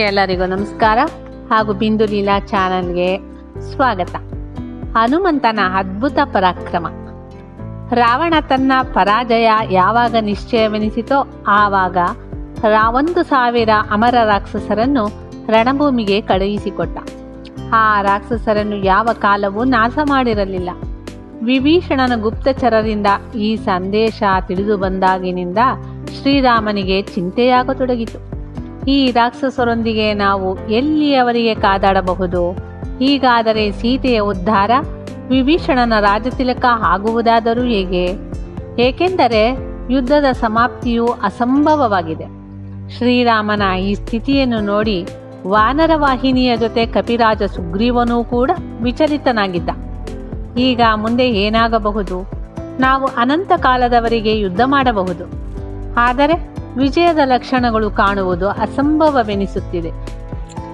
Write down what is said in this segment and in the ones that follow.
ಎಲ್ಲರಿಗೂ ನಮಸ್ಕಾರ. ಹಾಗೂ ಬಿಂದು ಲೀಲಾ ಚಾನಲ್ಗೆ ಸ್ವಾಗತ. ಹನುಮಂತನ ಅದ್ಭುತ ಪರಾಕ್ರಮ. ರಾವಣ ತನ್ನ ಪರಾಜಯ ಯಾವಾಗ ನಿಶ್ಚಯವೆನಿಸಿತೋ ಆವಾಗ ಒಂದು ಸಾವಿರ ಅಮರ ರಾಕ್ಷಸರನ್ನು ರಣಭೂಮಿಗೆ ಕಳುಹಿಸಿಕೊಟ್ಟ. ಆ ರಾಕ್ಷಸರನ್ನು ಯಾವ ಕಾಲವೂ ನಾಶ ಮಾಡಿರಲಿಲ್ಲ. ವಿಭೀಷಣನ ಗುಪ್ತಚರರಿಂದ ಈ ಸಂದೇಶ ತಿಳಿದು ಬಂದಾಗಿನಿಂದ ಶ್ರೀರಾಮನಿಗೆ ಚಿಂತೆಯಾಗತೊಡಗಿತು. ಈ ರಾಕ್ಷಸರೊಂದಿಗೆ ನಾವು ಎಲ್ಲಿಯವರಿಗೆ ಕಾದಾಡಬಹುದು? ಹೀಗಾದರೆ ಸೀತೆಯ ಉದ್ಧಾರ, ವಿಭೀಷಣನ ರಾಜತಿಲಕ ಆಗುವುದಾದರೂ ಹೇಗೆ? ಏಕೆಂದರೆ ಯುದ್ಧದ ಸಮಾಪ್ತಿಯು ಅಸಂಭವವಾಗಿದೆ. ಶ್ರೀರಾಮನ ಈ ಸ್ಥಿತಿಯನ್ನು ನೋಡಿ ವಾನರ ವಾಹಿನಿಯ ಜೊತೆ ಕಪಿರಾಜ ಸುಗ್ರೀವನೂ ಕೂಡ ವಿಚಲಿತನಾಗಿದ್ದ. ಈಗ ಮುಂದೆ ಏನಾಗಬಹುದು? ನಾವು ಅನಂತ ಕಾಲದವರೆಗೆ ಯುದ್ಧ ಮಾಡಬಹುದು. ಆದರೆ ವಿಜಯದ ಲಕ್ಷಣಗಳು ಕಾಣುವುದು ಅಸಂಭವವೆನಿಸುತ್ತಿದೆ.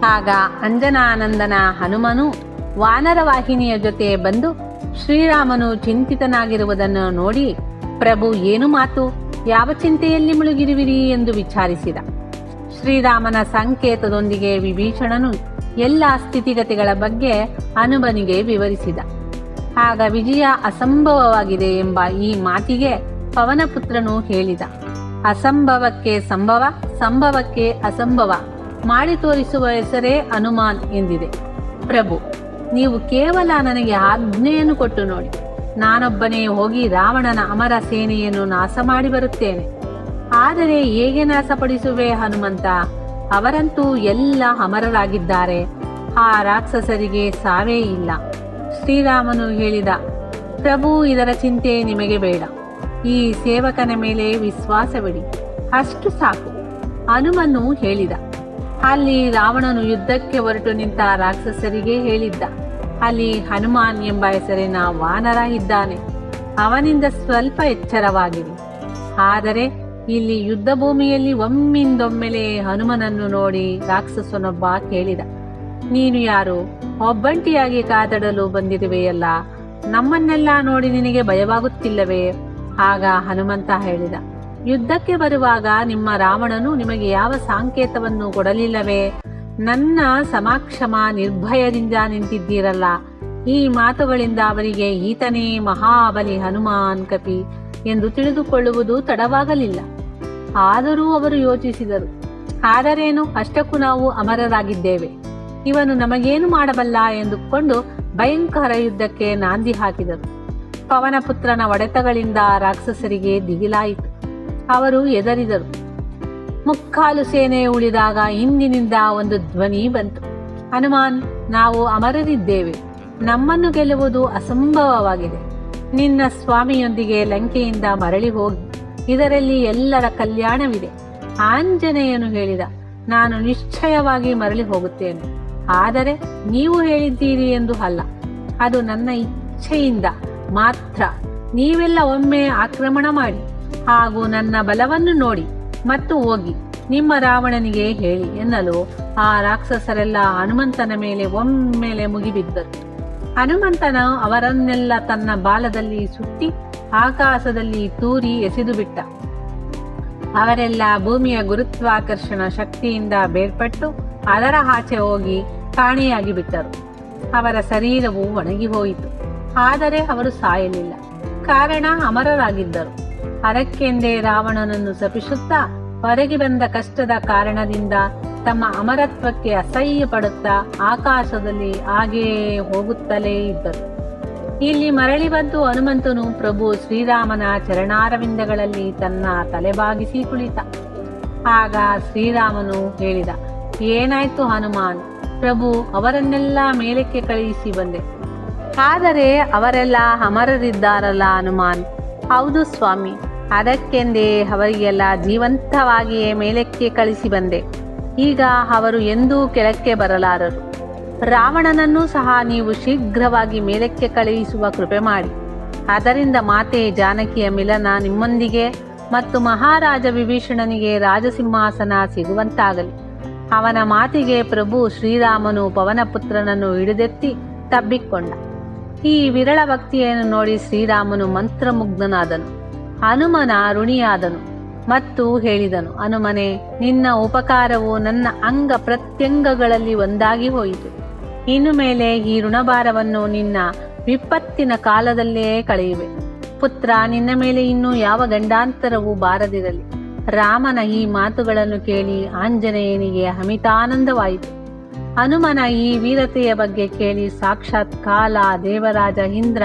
ಆಗ ಅಂಜನಾನಂದನ ಹನುಮನು ವಾನರ ವಾಹಿನಿಯ ಜೊತೆ ಬಂದು ಶ್ರೀರಾಮನು ಚಿಂತಿತನಾಗಿರುವುದನ್ನು ನೋಡಿ, ಪ್ರಭು, ಏನು ಮಾತು? ಯಾವ ಚಿಂತೆಯಲ್ಲಿ ಮುಳುಗಿರುವಿರಿ? ಎಂದು ವಿಚಾರಿಸಿದ. ಶ್ರೀರಾಮನ ಸಂಕೇತದೊಂದಿಗೆ ವಿಭೀಷಣನು ಎಲ್ಲ ಸ್ಥಿತಿಗತಿಗಳ ಬಗ್ಗೆ ಹನುಮನಿಗೆ ವಿವರಿಸಿದ. ಆಗ ವಿಜಯ ಅಸಂಭವವಾಗಿದೆ ಎಂಬ ಈ ಮಾತಿಗೆ ಪವನಪುತ್ರನು ಹೇಳಿದ. ಅಸಂಭವಕ್ಕೆ ಸಂಭವ, ಸಂಭವಕ್ಕೆ ಅಸಂಭವ. ಮಾಡಿ ತೋರಿಸುವ ಹೆಸರೇ ಅನುಮಾನ್ ಎಂದಿದೆ. ಪ್ರಭು, ನೀವು ಕೇವಲ ನನಗೆ ಆಜ್ಞೆಯನ್ನು ಕೊಟ್ಟು ನೋಡಿ. ನಾನೊಬ್ಬನೇ ಹೋಗಿ ರಾವಣನ ಅಮರ ಸೇನೆಯನ್ನು ನಾಶ ಮಾಡಿ ಬರುತ್ತೇನೆ. ಆದರೆ ಹೇಗೆ ನಾಶಪಡಿಸುವೆ ಹನುಮಂತ? ಅವರಂತೂ ಎಲ್ಲ ಅಮರರಾಗಿದ್ದಾರೆ. ಆ ರಾಕ್ಷಸರಿಗೆ ಸಾವೇ ಇಲ್ಲ. ಶ್ರೀರಾಮನು ಹೇಳಿದ, ಪ್ರಭು, ಇದರ ಚಿಂತೆ ನಿಮಗೆ ಬೇಡ. ಈ ಸೇವಕನ ಮೇಲೆ ವಿಶ್ವಾಸವಿಡಿ ಅಷ್ಟು ಸಾಕು, ಹನುಮನು ಹೇಳಿದ. ಅಲ್ಲಿ ರಾವಣನು ಯುದ್ಧಕ್ಕೆ ಹೊರಟು ನಿಂತ ರಾಕ್ಷಸರಿಗೆ ಹೇಳಿದ್ದ. ಅಲ್ಲಿ ಹನುಮಾನ್ ಎಂಬ ಹೆಸರಿನ ವಾನರ ಇದ್ದಾನೆ. ಅವನಿಂದ ಸ್ವಲ್ಪ ಎಚ್ಚರವಾಗಿರಿ. ಆದರೆ ಇಲ್ಲಿ ಯುದ್ಧ ಭೂಮಿಯಲ್ಲಿ ಒಮ್ಮಿಂದೊಮ್ಮೆಲೆ ಹನುಮನನ್ನು ನೋಡಿ ರಾಕ್ಷಸನೊಬ್ಬ ಕೇಳಿದ. ನೀನು ಯಾರು? ಒಬ್ಬಂಟಿಯಾಗಿ ಕಾತಡಲು ಬಂದಿರುವೆಯಲ್ಲ. ನಮ್ಮನ್ನೆಲ್ಲ ನೋಡಿ ನಿನಗೆ ಭಯವಾಗುತ್ತಿಲ್ಲವೇ? ಆಗ ಹನುಮಂತ ಹೇಳಿದ, ಯುದ್ಧಕ್ಕೆ ಬರುವಾಗ ನಿಮ್ಮ ರಾವಣನು ನಿಮಗೆ ಯಾವ ಸಾಂಕೇತವನ್ನು ಕೊಡಲಿಲ್ಲವೇ? ನನ್ನ ಸಮಾಕ್ಷಮ ನಿರ್ಭಯದಿಂದ ನಿಂತಿದ್ದೀರಲ್ಲ. ಈ ಮಾತುಗಳಿಂದ ಅವರಿಗೆ ಈತನೇ ಮಹಾಬಲಿ ಹನುಮಾನ್ ಕಪಿ ಎಂದು ತಿಳಿದುಕೊಳ್ಳುವುದು ತಡವಾಗಲಿಲ್ಲ. ಆದರೂ ಅವರು ಯೋಚಿಸಿದರು, ಆದರೇನು? ಅಷ್ಟಕ್ಕೂ ನಾವು ಅಮರರಾಗಿದ್ದೇವೆ. ಇವನು ನಮಗೇನು ಮಾಡಬಲ್ಲ? ಎಂದುಕೊಂಡು ಭಯಂಕರ ಯುದ್ಧಕ್ಕೆ ನಾಂದಿ ಹಾಕಿದರು. ಪವನಪುತ್ರನ ಒಡೆತಗಳಿಂದ ರಾಕ್ಷಸರಿಗೆ ದಿಗಿಲಾಯಿತು. ಅವರು ಎದರಿದರು ಮುಕ್ಕಾಲು ಸೇನೆ ಉಳಿದಾಗ ಹಿಂದಿನಿಂದ ಒಂದು ಧ್ವನಿ ಬಂತು. ಹನುಮಾನ್, ನಾವು ಅಮರರಿದ್ದೇವೆ. ನಮ್ಮನ್ನು ಗೆಲ್ಲುವುದು ಅಸಂಭವವಾಗಿದೆ. ನಿನ್ನ ಸ್ವಾಮಿಯೊಂದಿಗೆ ಲಂಕೆಯಿಂದ ಮರಳಿ ಹೋಗಿ. ಇದರಲ್ಲಿ ಎಲ್ಲರ ಕಲ್ಯಾಣವಿದೆ. ಆಂಜನೇಯನು ಹೇಳಿದ, ನಾನು ನಿಶ್ಚಯವಾಗಿ ಮರಳಿ ಹೋಗುತ್ತೇನೆ. ಆದರೆ ನೀವು ಹೇಳಿದ್ದೀರಿ ಎಂದು ಅಲ್ಲ. ಅದು ನನ್ನ ಇಚ್ಛೆಯಿಂದ. ಮಾತ್ರ. ನೀವೆಲ್ಲ ಒಮ್ಮೆ ಆಕ್ರಮಣ ಮಾಡಿ ಹಾಗೂ ನನ್ನ ಬಲವನ್ನು ನೋಡಿ ಮತ್ತು ಹೋಗಿ. ನಿಮ್ಮ ರಾವಣನಿಗೆ ಹೇಳಿ ಎನ್ನಲು ಆ ರಾಕ್ಷಸರೆಲ್ಲ ಹನುಮಂತನ ಮೇಲೆ ಒಮ್ಮೆಲೆ ಮುಗಿಬಿದ್ದರು. ಹನುಮಂತನ ಅವರನ್ನೆಲ್ಲ ತನ್ನ ಬಾಲದಲ್ಲಿ ಸುತ್ತಿ ಆಕಾಶದಲ್ಲಿ ತೂರಿ ಎಸೆದು ಬಿಟ್ಟ. ಅವರೆಲ್ಲ ಭೂಮಿಯ ಗುರುತ್ವಾಕರ್ಷಣ ಶಕ್ತಿಯಿಂದ ಬೇರ್ಪಟ್ಟು ಅದರ ಆಚೆ ಹೋಗಿ ಕಾಣೆಯಾಗಿ ಬಿಟ್ಟರು. ಅವರ ಶರೀರವು ಒಣಗಿ ಹೋಯಿತು. ಆದರೆ ಅವರು ಸಾಯಲಿಲ್ಲ. ಕಾರಣ ಅಮರರಾಗಿದ್ದರು. ಅದಕ್ಕೆಂದೇ ರಾವಣನನ್ನು ಸಪಿಸುತ್ತಾ ಹೊರಗೆ ಬಂದ ಕಷ್ಟದ ಕಾರಣದಿಂದ ತಮ್ಮ ಅಮರತ್ವಕ್ಕೆ ಅಸಹ್ಯ ಪಡುತ್ತಾ ಆಕಾಶದಲ್ಲಿ ಹಾಗೆಯೇ ಹೋಗುತ್ತಲೇ ಇದ್ದರು. ಇಲ್ಲಿ ಮರಳಿ ಬಂದು ಹನುಮಂತನು ಪ್ರಭು ಶ್ರೀರಾಮನ ಚರಣಾರವಿಂದಗಳಲ್ಲಿ ತನ್ನ ತಲೆಬಾಗಿಸಿ ಕುಳಿತ. ಆಗ ಶ್ರೀರಾಮನು ಹೇಳಿದ, ಏನಾಯ್ತು ಹನುಮಾನ್? ಪ್ರಭು ಅವರನ್ನೆಲ್ಲ ಮೇಲಕ್ಕೆ ಕಳುಹಿಸಿ ಬಂದೆ. ಆದರೆ ಅವರೆಲ್ಲ ಅಮರರಿದ್ದಾರಲ್ಲ ಹನುಮಾನ್? ಹೌದು ಸ್ವಾಮಿ. ಅದಕ್ಕೆಂದೇ ಅವರಿಗೆಲ್ಲ ಜೀವಂತವಾಗಿಯೇ ಮೇಲಕ್ಕೆ ಕಳಿಸಿ ಬಂದೆ. ಈಗ ಅವರು ಎಂದೂ ಕೆಳಕ್ಕೆ ಬರಲಾರರು. ರಾವಣನನ್ನು ಸಹ ನೀವು ಶೀಘ್ರವಾಗಿ ಮೇಲಕ್ಕೆ ಕಳುಹಿಸುವ ಕೃಪೆ ಮಾಡಿ. ಅದರಿಂದ ಮಾತೆ ಜಾನಕಿಯ ಮಿಲನ ನಿಮ್ಮೊಂದಿಗೆ ಮತ್ತು ಮಹಾರಾಜ ವಿಭೀಷಣನಿಗೆ ರಾಜಸಿಂಹಾಸನ ಸಿಗುವಂತಾಗಲಿ. ಅವನ ಮಾತಿಗೆ ಪ್ರಭು ಶ್ರೀರಾಮನು ಪವನಪುತ್ರನನ್ನು ಹಿಡಿದೆತ್ತಿ ತಬ್ಬಿಕೊಂಡ. ಈ ವಿರಳ ಭಕ್ತಿಯನ್ನು ನೋಡಿ ಶ್ರೀರಾಮನು ಮಂತ್ರಮುಗ್ಧನಾದನು. ಹನುಮನ ಋಣಿಯಾದನು ಮತ್ತು ಹೇಳಿದನು, ಹನುಮನೆ, ನಿನ್ನ ಉಪಕಾರವು ನನ್ನ ಅಂಗ ಪ್ರತ್ಯಂಗಗಳಲ್ಲಿ ಒಂದಾಗಿ ಹೋಯಿತು. ಇನ್ನು ಮೇಲೆ ಈ ಋಣಭಾರವನ್ನು ನಿನ್ನ ವಿಪತ್ತಿನ ಕಾಲದಲ್ಲೇ ಕಳೆಯುವೆ. ಪುತ್ರ, ನಿನ್ನ ಮೇಲೆ ಇನ್ನು ಯಾವ ಗಂಡಾಂತರವೂ ಬಾರದಿರಲಿ. ರಾಮನ ಈ ಮಾತುಗಳನ್ನು ಕೇಳಿ ಆಂಜನೇಯನಿಗೆ ಅಮಿತಾನಂದವಾಯಿತು. ಹನುಮನ ಈ ವೀರತೆಯ ಬಗ್ಗೆ ಕೇಳಿ ಸಾಕ್ಷಾತ್ ಕಾಲ, ದೇವರಾಜ, ಇಂದ್ರ,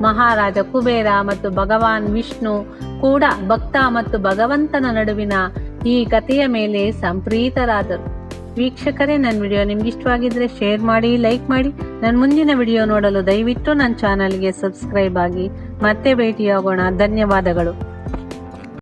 ಮಹಾರಾಜ, ಕುಬೇರ ಮತ್ತು ಭಗವಾನ್ ವಿಷ್ಣು ಕೂಡ ಭಕ್ತ ಮತ್ತು ಭಗವಂತನ ನಡುವಿನ ಈ ಕಥೆಯ ಮೇಲೆ ಸಂಪ್ರೀತರಾದರು. ವೀಕ್ಷಕರೇ ನನ್ನ ವಿಡಿಯೋ ನಿಮ್ಗೆ ಇಷ್ಟವಾಗಿದ್ರೆ ಶೇರ್ ಮಾಡಿ, ಲೈಕ್ ಮಾಡಿ. ನನ್ನ ಮುಂದಿನ ವಿಡಿಯೋ ನೋಡಲು ದಯವಿಟ್ಟು ನನ್ನ ಚಾನಲ್ಗೆ ಸಬ್ಸ್ಕ್ರೈಬ್ ಆಗಿ. ಮತ್ತೆ ಭೇಟಿಯಾಗೋಣ. ಧನ್ಯವಾದಗಳು.